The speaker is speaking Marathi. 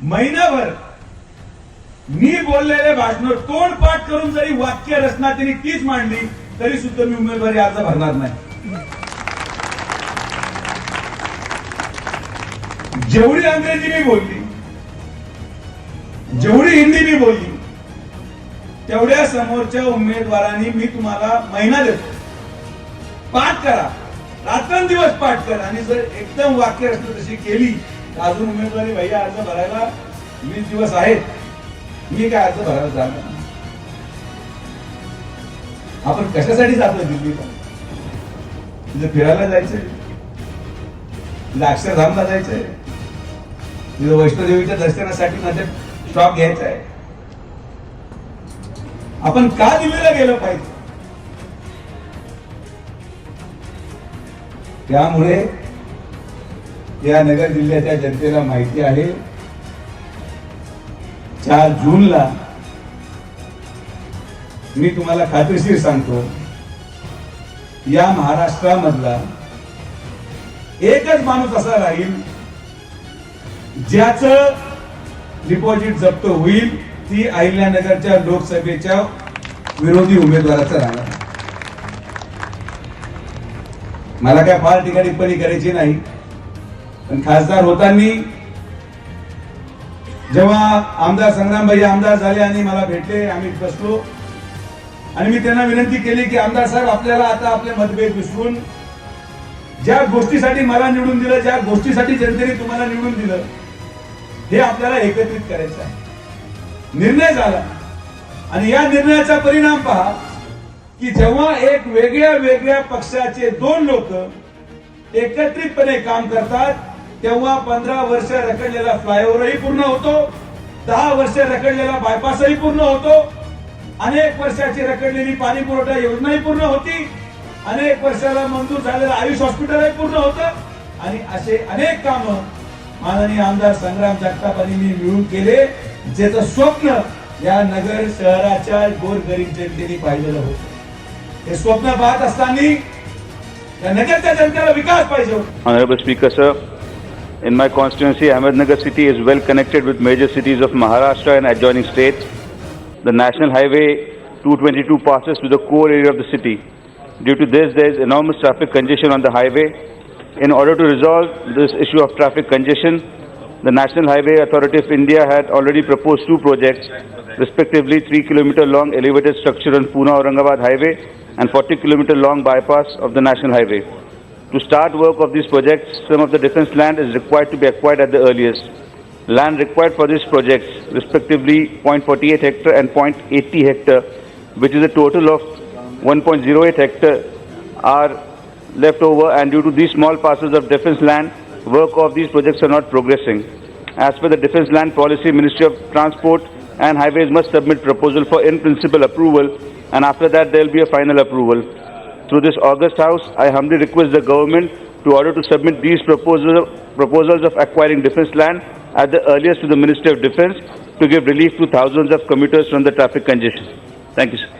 महिनाभर मी बोललेले भाषण तोडपाठ करून जरी वाक्य रचना त्यांनी तीच मांडली तरी सुद्धा मी उमेदवारी अर्ज भरणार नाही. जेवढी अंग्रेजी मी बोलली जेवढी हिंदी मी बोलली तेवढ्या समोरच्या उमेदवारांनी मी तुम्हाला महिना देतो. पाठ करा. रात्रंदिवस पाठ करा. आणि जर एकदम वाक्य रचना तशी केली अजून उमेदवारी भैया अर्ज भरायला वीस दिवस आहेत. मी काय अर्ज भरायला जाणार आपण कशासाठी जातो दिल्लीला तिथे म्हणजे फिरायला जायचंय? तिथे अक्षरधामला जायचंय? तिथे वैष्णोदेवीच्या दर्शनासाठी माझ्या शॉप घ्यायचा आहे आपण का दिल्लीला गेलं पाहिजे? त्यामुळे या नगर जिल्ह्याच्या जनतेला माहिती आहे. चार जूनला मी तुम्हाला खात्रीशीर सांगतो. या महाराष्ट्रामधला एकच माणूस असा राहील ज्याचं डिपॉझिट जप्त होईल ती अहिल्यानगरच्या लोकसभेच्या विरोधी उमेदवाराचं राहणार मला काय फार ठिकाणी पण करायची नाही. पण खासदार होताना जेव्हा आमदार संग्रामभाई आमदार झाले आणि मला भेटले आम्ही बसलो. आणि मी त्यांना विनंती केली की आमदार साहेब आपल्याला आता आपले मतभेद विसरून ज्या गोष्टीसाठी मला निवडून दिलं ज्या गोष्टीसाठी जनतेने तुम्हाला निवडून दिलं हे आपल्याला एकत्रित करायचं आहे. निर्णय झाला. आणि या निर्णयाचा परिणाम पहा की जेव्हा एक वेगळ्या वेगळ्या पक्षाचे दोन लोक एकत्रितपणे काम करतात तेव्हा पंधरा वर्ष रखडलेला फ्लायओव्हरही पूर्ण होतो दहा वर्ष रखडलेला बायपासही पूर्ण होतो अनेक वर्षाची रखडलेली पाणी पुरवठा योजनाही पूर्ण होती अनेक वर्षाला मंजूर झालेलं आयुष हॉस्पिटलही पूर्ण होतं आणि असे अनेक कामं माननीय आमदार संग्राम जगतापांनी मी मिळून केले ज्याचं स्वप्न या नगर शहराच्या गोरगरीब जनतेने पाहिलेलं होतं. हे स्वप्न पाहत असताना या नगरच्या जनतेला विकास पाहिजे होता. Honorable in my constituency, Ahmednagar city is well connected with major cities of Maharashtra and adjoining states. The National Highway 222 passes through the core area of the city. Due to this, there is enormous traffic congestion on the highway. In order to resolve this issue of traffic congestion, the National Highway Authority of India had already proposed two projects, respectively 3 kilometer long elevated structure on Pune-Aurangabad Highway and 40 kilometer long bypass of the National Highway. To start work of these projects, some of the defense land is required to be acquired at the earliest. Land required for these projects, respectively 0.48 hectare and 0.80 hectare, which is a total of 1.08 hectare, are left over and due to these small parcels of defense land, work of these projects are not progressing. As per the Defense Land Policy, Ministry of Transport and Highways must submit proposal for in-principle approval and after that there will be a final approval. Through this August House, I humbly request the government to order to submit these proposal, proposals of acquiring defense land at the earliest to the Ministry of Defense to give relief to thousands of commuters from the traffic congestion. Thank you, sir.